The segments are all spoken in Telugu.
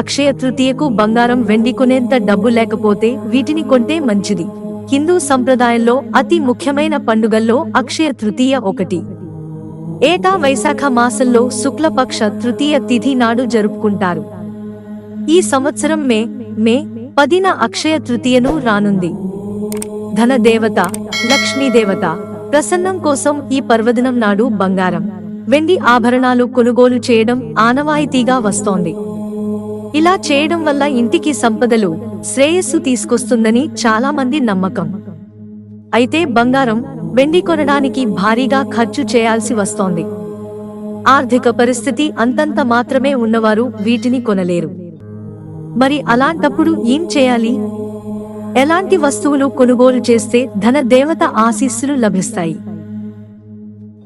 అక్షయ తృతీయకు బంగారం వెండి కొనేంత డబ్బు లేకపోతే వీటిని కొంటే మంచిది. హిందూ సంప్రదాయంలో అతి ముఖ్యమైన పండుగల్లో అక్షయ తృతీయ ఒకటి. ఏటా వైశాఖ మాసంలో శుక్లపక్ష తృతీయ తిథి నాడు జరుపుకుంటారు. ఈ సంవత్సరం మే మే పదిన అక్షయ తృతీయను రానుంది. ధన దేవత లక్ష్మీదేవత ప్రసన్నం కోసం ఈ పర్వదినం నాడు బంగారం వెండి ఆభరణాలు కొనుగోలు చేయడం ఆనవాయితీగా వస్తోంది. ఇలా చేయడం వల్ల ఇంటికి సంపదలు శ్రేయస్సు తీసుకొస్తుందని చాలా మంది నమ్మకం. అయితే బంగారం వెండి కొనడానికి భారీగా ఖర్చు చేయాల్సి వస్తోంది. ఆర్థిక పరిస్థితి అంతంత మాత్రమే ఉన్నవారు వీటిని కొనలేరు. మరి అలాంటప్పుడు ఏం చేయాలి? ఎలాంటి వస్తువులు కొనుగోలు చేస్తే ధన దేవత ఆశీస్సులు లభిస్తాయి?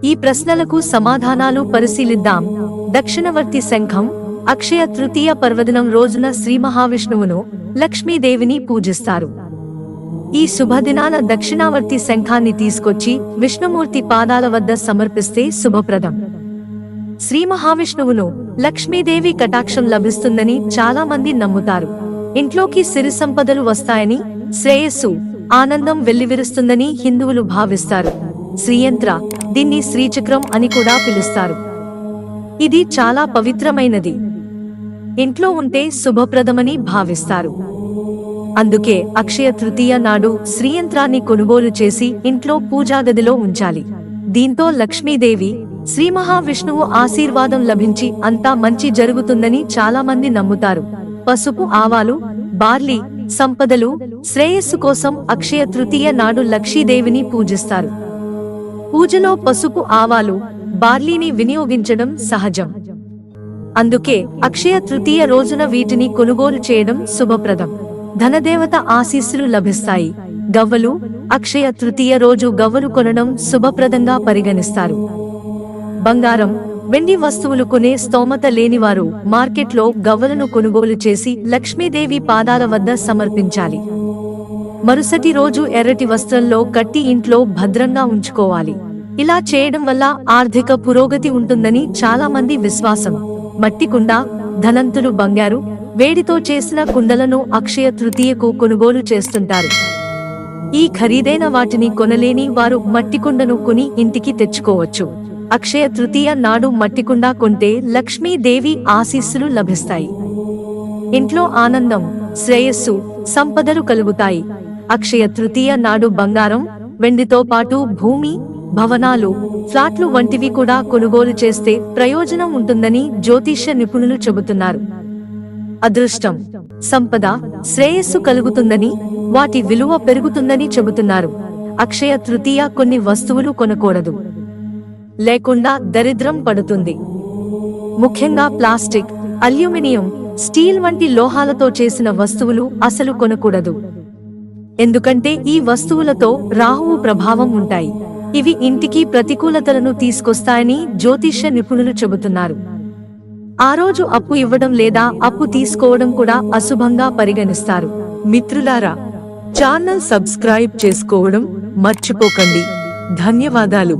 ఈ ప్రశ్నలకు సమాధానాలు పరిశీలిద్దాం. దక్షిణవర్తి శంఖం అక్షయ తృతీయ పర్వదినం రోజున శ్రీ మహావిష్ణువును లక్ష్మీదేవిని పూజిస్తారు. ఈ శుభదినాన దక్షిణావర్తి శంఖాన్ని తీసుకొచ్చి విష్ణుమూర్తి పాదాల వద్ద సమర్పిస్తే శుభప్రదం. శ్రీ మహావిష్ణువును లక్ష్మీదేవి కటాక్షం లభిస్తుందని చాలా మంది నమ్ముతారు. ఇంట్లోకి సిరి సంపదలు వస్తాయని శ్రేయస్సు ఆనందం వెల్లివిరుస్తుందని హిందువులు భావిస్తారు. శ్రీయంత్ర దీన్ని శ్రీచక్రం అని కూడా పిలుస్తారు. ఇది చాలా పవిత్రమైనది. ఇంట్లో ఉంటే శుభప్రదమని భావిస్తారు. అందుకే అక్షయ తృతీయ నాడు శ్రీయంత్రాన్ని కొనుగోలు చేసి ఇంట్లో పూజా గదిలో ఉంచాలి. దీంతో లక్ష్మీదేవి శ్రీ మహావిష్ణువు ఆశీర్వాదం లభించి అంతా మంచి జరుగుతుందని చాలా మంది నమ్ముతారు. పసుపు ఆవాలు బార్లీ సంపదలు శ్రేయస్సు కోసం అక్షయ తృతీయ నాడు లక్ష్మీదేవిని పూజిస్తారు. పూజలో పసుపు ఆవాలు బార్లీని వినియోగించడం సహజం. అందుకే అక్షయ తృతీయ రోజున వీటిని కొనుగోలు చేయడం శుభప్రదం. ధనదేవత ఆశీస్సులు లభిస్తాయి. గవ్వలు అక్షయ తృతీయ రోజు గవ్వలు కొనడం శుభప్రదంగా పరిగణిస్తారు. బంగారం వెండి వస్తువులు కొనే స్తోమత లేనివారు మార్కెట్లో గవ్వలను కొనుగోలు చేసి లక్ష్మీదేవి పాదాల వద్ద సమర్పించాలి. మరుసటి రోజు ఎర్రటి వస్త్రంలో కట్టి ఇంట్లో భద్రంగా ఉంచుకోవాలి. ఇలా చేయడం వల్ల ఆర్థిక పురోగతి ఉంటుందని చాలా మంది విశ్వాసం. మట్టి కుండ ధనంతులు బంగారు వేడితో చేసిన కుండలను అక్షయ తృతీయకు కొనుగోలు చేస్తుంటారు. ఈ ఖరీదైన వాటిని కొనలేని వారు మట్టి కుండను కొని ఇంటికి తెచ్చుకోవచ్చు. అక్షయ తృతీయ నాడు మట్టి కుండ కొంటే లక్ష్మీదేవి ఆశీస్సులు లభిస్తాయి. ఇంట్లో ఆనందం శ్రేయస్సు సంపదలు కలుగుతాయి. అక్షయ తృతీయ నాడు బంగారం వెండితో పాటు భూమి భవనాలు ఫ్లాట్లు వంటివి కూడా కొనుగోలు చేస్తే ప్రయోజనం ఉంటుందని జ్యోతిష్య నిపుణులు చెబుతున్నారు. అదృష్టం సంపద శ్రేయస్సు కలుగుతుందని వాటి విలువ పెరుగుతుందని చెబుతున్నారు. అక్షయ తృతీయ కొన్ని వస్తువులు కొనకూడదు. లేకుండా దరిద్రం పడుతుంది. ముఖ్యంగా ప్లాస్టిక్ అల్యూమినియం స్టీల్ వంటి లోహాలతో చేసిన వస్తువులు అసలు కొనకూడదు. ఎందుకంటే ఈ వస్తువులతో రాహువు ప్రభావం ఉంటాయి. ఇవి ఇంటికి ప్రతికూలతలను తీసుకొస్తాయని జ్యోతిష్య నిపుణులు చెబుతున్నారు. ఆ రోజు అప్పు ఇవ్వడం లేదా అప్పు తీసుకోవడం కూడా అశుభంగా పరిగణిస్తారు. మిత్రులారా ఛానల్ సబ్స్క్రైబ్ చేసుకోవడం మర్చిపోకండి. ధన్యవాదాలు.